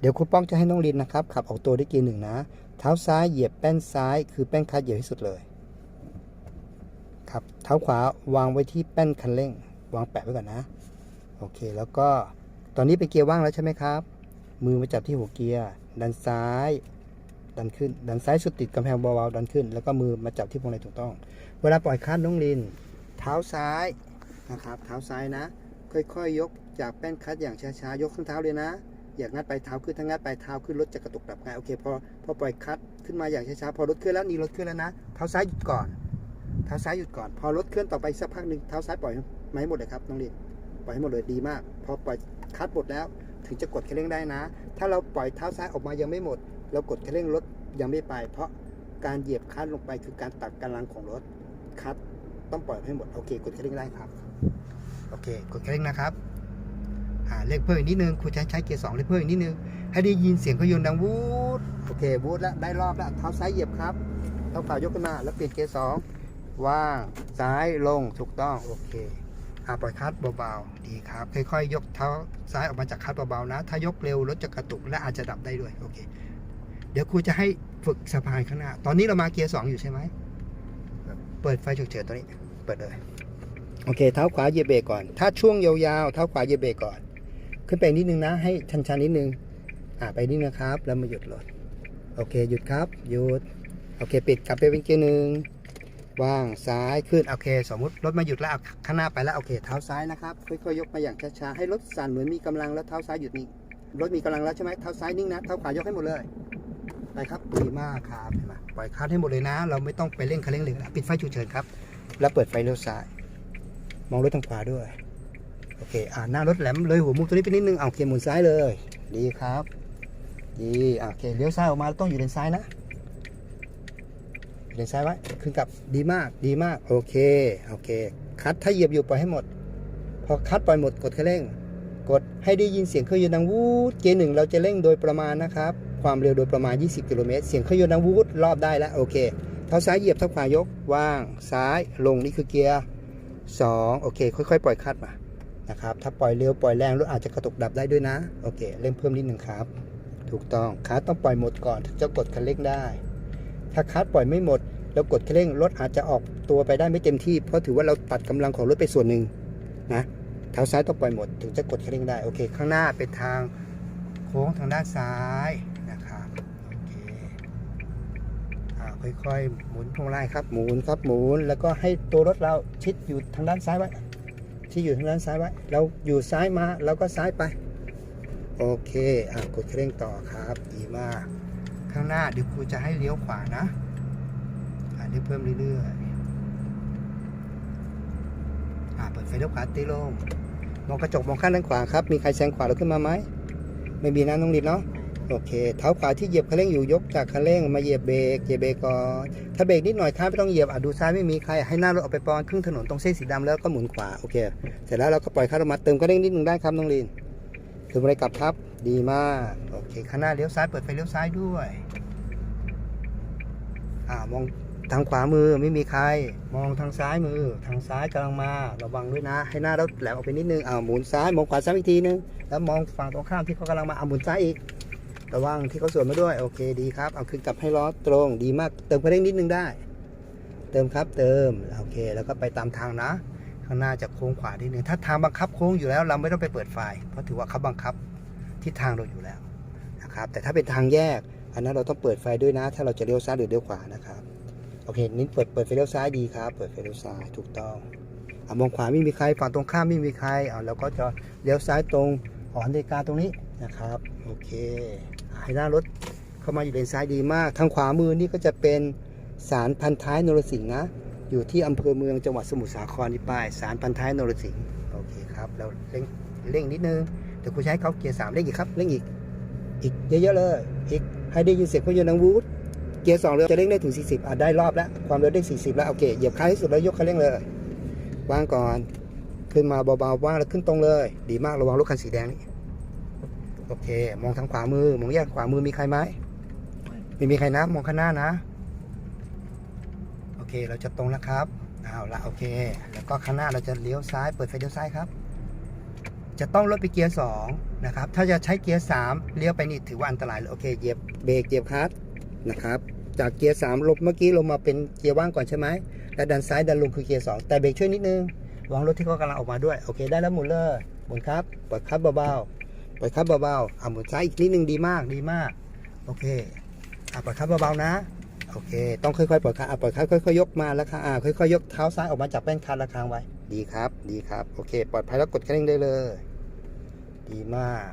เดี๋ยวครูป้องจะให้น้องลินนะครับ ขับออกตัวด้วยเกียร์หนึ่งนะ เท้าซ้ายเหยียบแป้นซ้าย คือแป้นคลัตช์เหยียบที่สุดเลย ครับ เท้าขวาวางไว้ที่แป้นคันเร่ง วางแปะไว้ก่อนนะ โอเค แล้วก็ ตอนนี้เป็นเกียร์ว่างแล้วใช่ไหมครับ มือมาจับที่หัวเกียร์ ดันซ้าย ดันขึ้น ดันซ้ายสุดติดกำแพงเบาๆดันขึ้น แล้วก็มือมาจับที่พวงมาลัยถูกต้อง เวลาปล่อยคลัตช์น้องลิน เท้าซ้ายนะครับ เท้าซ้ายนะ ค่อยๆยกจากแป้นคลัตช์อย่างช้าๆ ยกข้างเท้าเลยนะ อยากงัดไปเท้าขึ้นถ้างัดไปเท้าขึ้นรถจะกระตุกดับง่ายโอเคพอพอปล่อยคลัตช์ขึ้นมาอย่างช้าๆพอรถเคลื่อนแล้วนี่รถเคลื่อนแล้วนะเท้าซ้ายหยุดก่อนเท้าซ้ายหยุดก่อน พอรถเคลื่อนต่อไปสักพักหนึ่งเท้าซ้ายปล่อยมาให้หมดเลยครับน้องลินปล่อยให้หมดเลยดีมาก พอปล่อยคลัตช์หมดแล้ว ถึงจะกดคันเร่งได้นะ ถ้าเราปล่อยเท้าซ้ายออกมายังไม่หมด เรากดคันเร่งรถยังไม่ไป เพราะการเหยียบคลัตช์ลงไปคือการตัดกำลังของรถคลัตช์ต้องปล่อยให้หมดโอเคกดคันเร่งได้ครับโอเคกดคันเร่งนะครับ เร่งเพิ่มอีกนิดนึงคุณใช้ใช้เกียร์สองเร่งเพิ่มอีกนิดนึง ให้ได้ยินเสียงเครื่องยนต์ดังวูดโอเควูดแล้วได้รอบแล้วเท้าซ้ายเหยียบครับเท้าขวายกขึ้นมาแล้วเปลี่ยนเกียร์สองว่างซ้ายลงถูกต้องโอเคอ่าปล่อยคลัตช์เบาๆดีครับ ค่อยๆ ยกเท้าซ้ายออกมาจากคลัตช์เบาๆนะ ถ้ายกเร็วรถจะกระตุกและอาจจะดับได้ด้วยโอเค เดี๋ยวครูจะให้ฝึกสะพายข้างหน้า ตอนนี้เรามาเกียร์สองอยู่ใช่ไหมเปิดไฟฉุกเฉินตัวนี้ เปิดเลย โอเค เท้าขวาเหยียบเบรกก่อน ถ้าช่วงยาวๆ เท้าขวาเหยียบเบรกก่อน ขึ้นไปนิดนึงนะ ให้ชันๆนิดนึง อ่าไปนิดนะครับ แล้วมาหยุดรถ โอเค หยุดครับ หยุด โอเค ปิดกลับไปเป็นเกียร์หนึ่งว่างซ้ายขึ้น โอเค สมมุติรถมาหยุดแล้วข้างหน้าไปแล้ว โอเค เท้าซ้ายนะครับ ค่อยๆยกมาอย่างช้าๆ ให้รถสั่นเหมือนมีกำลังแล้วเท้าซ้ายหยุดนิ่ง รถมีกำลังแล้วใช่ไหมเท้าซ้ายนิ่งนะ เท้าขวายกให้หมดเลย ไปครับดีมากครับเห็นไหมปล่อยคลัตช์ให้หมดเลยนะ เราไม่ต้องไปเร่งคันเร่งเลยนะ ปิดไฟฉุกเฉินครับ แล้วเปิดไฟเลี้ยวซ้าย มองรถทางขวาด้วย โอเค อ่าหน้ารถแหลมเลยหัวมุมตัวนี้ไปนิดนึงเอาโอเคหมุนซ้ายเลย ดีครับ ดีอะโอเคเลี้ยวซ้ายออกมาต้องอยู่เลนซ้ายนะเลนซ้ายไว้ขึ้นกับดีมากดีมาก โอเคโอเค คัดถ้าเหยียบอยู่ปล่อยให้หมด พอคัดปล่อยหมดกดคันเร่ง กดให้ได้ยินเสียงเครื่องยนต์ดังวูดเกียร์หนึ่งเราจะเร่งโดยประมาณนะครับ ความเร็วโดยประมาณ 20 กิโลเมตรเสียงเครื่องยนต์ดังวูดรอบได้แล้วโอเคเท้าซ้ายเหยียบเท้าขวายกว่างซ้ายลงนี่คือเกียร์สองโอเค ค่อยๆ ปล่อยคัดมา นะครับ ถ้าปล่อยเร็วปล่อยแรงรถอาจจะกระตุกดับได้ด้วยนะ โอเค เร่งเพิ่มนิดหนึ่งครับ ถูกต้องคัสต้องปล่อยหมดก่อนถึงจะกดคันเร่งได้ ถ้าคัสปล่อยไม่หมดแล้วกดคันเร่งรถอาจจะออกตัวไปได้ไม่เต็มที่ เพราะถือว่าเราตัดกำลังของรถไปส่วนหนึ่งนะเท้าซ้ายต้องปล่อยหมดถึงจะกดคันเร่งได้ โอเค ข้างหน้าเป็นทางโค้งทางด้านซ้ายนะครับโอเคอค่อยๆหมุนพวงมาลัยครับหมุนครับหมุนแล้วก็ให้ตัวรถเราชิดอยู่ทางด้านซ้ายไว้ ที่อยู่ทางด้านซ้ายไว้ เราอยู่ซ้ายมาเราก็ซ้ายไป โอเคอะกดเคร่งต่อครับดีมาก ข้างหน้าเดี๋ยวครูจะให้เลี้ยวขวานะอะเลี้เพิ่มเรื่อยๆอะเปิดไฟเลี้ยวขวาตีลงมองกระจกมองข้างด้านขวาครับ มีใครแซงขวาเราขึ้นมาไหมไม่มีนะน้องลินเนาะ โอเค เท้าขวาที่เหยียบคันเร่งอยู่ยกจากคันเร่งมาเหยียบเบรก เหยียบเบรกก่อน ถ้าเบรกนิดหน่อยครับไม่ต้องเหยียบอะดูซ้ายไม่มีใคร ให้หน้ารถออกไปประมาณครึ่งถนนตรงเส้นสีดำแล้วก็หมุนขวา โอเค เสร็จแล้วเราก็ปล่อยคันออมาเติมคันเร่งนิดหนึ่งได้ครับน้องลินถึงบริกลับครับ ดีมาก โอเค ข้างหน้าเลี้ยวซ้ายเปิดไฟเลี้ยวซ้ายด้วย อ่ามองทางขวามือไม่มีใคร มองทางซ้ายมือ ทางซ้ายกำลังมา ระวังด้วยนะ ให้หน้ารถแหลมออกไปนิดนึงอ่าหมุนซ้าย มองขวาซ้ายอีกทีนึง แล้วมองฝั่งตรงข้ามที่เขากำลังมาอ่าหมุนซ้ายอีก ระวังที่เขาสวนมาด้วย โอเคดีครับเอาขึ้นกลับให้ล้อตรงดีมาก เติมคันเร่งนิดนึงได้ เติมครับเติมโอเค แล้วก็ไปตามทางนะ ข้างหน้าจะโค้งขวานิดนึงถ้าทางบังคับโค้งอยู่แล้วเราไม่ต้องไปเปิดไฟเพราะถือว่าเขาบังคับทิศทางเราอยู่แล้วนะครับ แต่ถ้าเป็นทางแยก อันนั้นเราต้องเปิดไฟด้วยนะ ถ้าเราจะเลี้ยวซ้ายหรือเลี้ยวขวานะครับโอเคนี่เปิดเปิดไฟเลี้ยวซ้ายดีครับ เปิดไฟเลี้ยวซ้ายถูกต้องอะมองขวาไม่มีใครฝั่งตรงข้ามไม่มีใครเอาเราก็จะเลี้ยวซ้ายตรงหอนาฬิกาตรงนี้นะครับ โอเคให้หน้ารถเข้ามาอยู่เลนซ้ายดีมาก ทางขวามือนี่ก็จะเป็นสารพันท้ายนรสิงห์นะ อยู่ที่อำเภอเมืองจังหวัดสมุทรสาครนี่ป้ายสารพันท้ายนรสิงห์โอเคครับเราเร่งเร่งนิดนึงเดี๋ยวคุณใช้เขาเกียร์สามเร่งอีกครับเร่งอีกอีกเยอะๆเลยอีกให้ได้ยินเสียงเครื่องยนต์ดังวูดเกียร์สองเร็วจะเร่งได้ถึง 40อะได้รอบแล้ว ความเร็วได้ 40 แล้วโอเคเหยียบคันให้สุดแล้วยกคันเร่งเลย วางก่อน ขึ้นมาเบาๆว่างแล้วขึ้นตรงเลย ดีมากระวังรถคันสีแดงนี่ โอเค มองทางขวามือ มองแยกขวามือมีใครไหมไม่มีใครนะ มองข้างหน้านะ โอเค เราจะตรงแล้วครับเอาละโอเค แล้วก็ข้างหน้าเราจะเลี้ยวซ้าย เปิดไฟเลี้ยวซ้ายครับ จะต้องลดไปเกียร์2นะครับ ถ้าจะใช้เกียร์3เลี้ยวไปนี่ถือว่าอันตรายเลยโอเค เหยียบเบรก เหยียบคลัตช์นะครับ จากเกียร์3ลบเมื่อกี้ลงมาเป็นเกียร์ว่างก่อนใช่ไหม แล้วดันซ้ายดันลงคือเกียร์2แต่เบรกช่วยนิดนึงวังรถที่เขากำลังออกมาด้วย โอเค ได้แล้วหมุนเลยหมุนครับปล่อยคลัตช์เบาๆ ปล่อยคลัตช์เบาๆอะหมุนซ้ายอีกนิดนึงดีมากดีมาก โอเคอะปล่อยคลัตช์เบาๆนะ โอเค ต้องค่อยๆปล่อยคับอะปล่อยคับค่อยๆยกมาแล้วค่ะอ่าค่อยๆยกเท้าซ้ายออกมาจากแป้นคันและคางไว้ ดีครับ ดีครับ โอเค ปลอดภัยแล้วกดคันเร่งได้เลย ดีมาก